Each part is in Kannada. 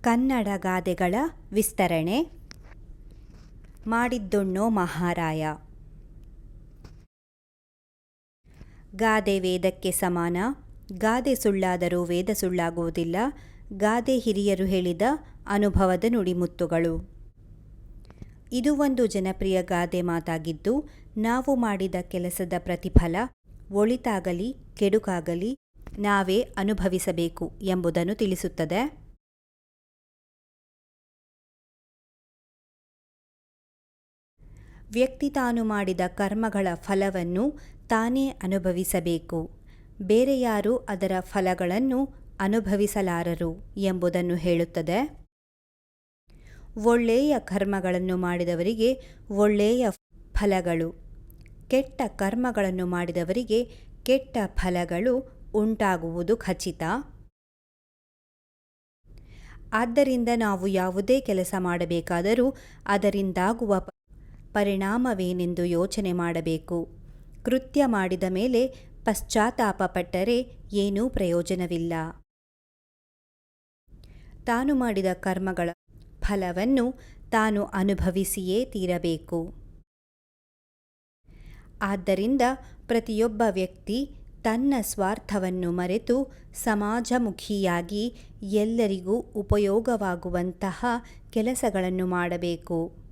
ಕನ್ನಡ ಗಾದೆಗಳ ವಿಸ್ತರಣೆ. ಮಾಡಿದ್ದೊಣ್ಣೋ ಮಹಾರಾಯ. ಗಾದೆ ವೇದಕ್ಕೆ ಸಮಾನ. ಗಾದೆ ಸುಳ್ಳಾದರೂ ವೇದ ಸುಳ್ಳಾಗುವುದಿಲ್ಲ. ಗಾದೆ ಹಿರಿಯರು ಹೇಳಿದ ಅನುಭವದ ನುಡಿಮುತ್ತುಗಳು. ಇದು ಒಂದು ಜನಪ್ರಿಯ ಗಾದೆ ಮಾತಾಗಿದ್ದು, ನಾವು ಮಾಡಿದ ಕೆಲಸದ ಪ್ರತಿಫಲ ಒಳಿತಾಗಲಿ, ಕೆಡುಕಾಗಲಿ, ನಾವೇ ಅನುಭವಿಸಬೇಕು ಎಂಬುದನ್ನು ತಿಳಿಸುತ್ತದೆ. ವ್ಯಕ್ತಿ ತಾನು ಮಾಡಿದ ಕರ್ಮಗಳ ಫಲವನ್ನು ತಾನೇ ಅನುಭವಿಸಬೇಕು. ಬೇರೆ ಯಾರು ಅದರ ಫಲಗಳನ್ನು ಅನುಭವಿಸಲಾರರು ಎಂಬುದನ್ನು ಹೇಳುತ್ತದೆ. ಒಳ್ಳೆಯ ಕರ್ಮಗಳನ್ನು ಮಾಡಿದವರಿಗೆ ಒಳ್ಳೆಯ ಫಲಗಳು. ಕೆಟ್ಟ ಕರ್ಮಗಳನ್ನು ಮಾಡಿದವರಿಗೆ ಕೆಟ್ಟ ಫಲಗಳು ಉಂಟಾಗುವುದು ಖಚಿತ. ಆದ್ದರಿಂದ ನಾವು ಯಾವುದೇ ಕೆಲಸ ಮಾಡಬೇಕಾದರೂ ಅದರಿಂದಾಗುವ ಪರಿಣಾಮವೇನೆಂದು ಯೋಚನೆ ಮಾಡಬೇಕು. ಕೃತ್ಯ ಮಾಡಿದ ಮೇಲೆ ಪಶ್ಚಾತ್ತಾಪ ಪಟ್ಟರೆ ಏನೂ ಪ್ರಯೋಜನವಿಲ್ಲ. ತಾನು ಮಾಡಿದ ಕರ್ಮಗಳ ಫಲವನ್ನು ತಾನು ಅನುಭವಿಸಿಯೇ ತೀರಬೇಕು. ಆದ್ದರಿಂದ ಪ್ರತಿಯೊಬ್ಬ ವ್ಯಕ್ತಿ ತನ್ನ ಸ್ವಾರ್ಥವನ್ನು ಮರೆತು ಸಮಾಜಮುಖಿಯಾಗಿ ಎಲ್ಲರಿಗೂ ಉಪಯೋಗವಾಗುವಂತಹ ಕೆಲಸಗಳನ್ನು ಮಾಡಬೇಕು.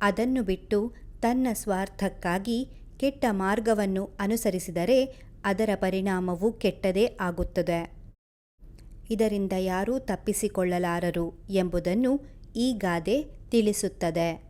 ಅದನ್ನು ಬಿಟ್ಟು ತನ್ನ ಸ್ವಾರ್ಥಕ್ಕಾಗಿ ಕೆಟ್ಟ ಮಾರ್ಗವನ್ನು ಅನುಸರಿಸಿದರೆ ಅದರ ಪರಿಣಾಮವು ಕೆಟ್ಟದೇ ಆಗುತ್ತದೆ. ಇದರಿಂದ ಯಾರೂ ತಪ್ಪಿಸಿಕೊಳ್ಳಲಾರರು ಎಂಬುದನ್ನು ಈ ಗಾದೆ ತಿಳಿಸುತ್ತದೆ.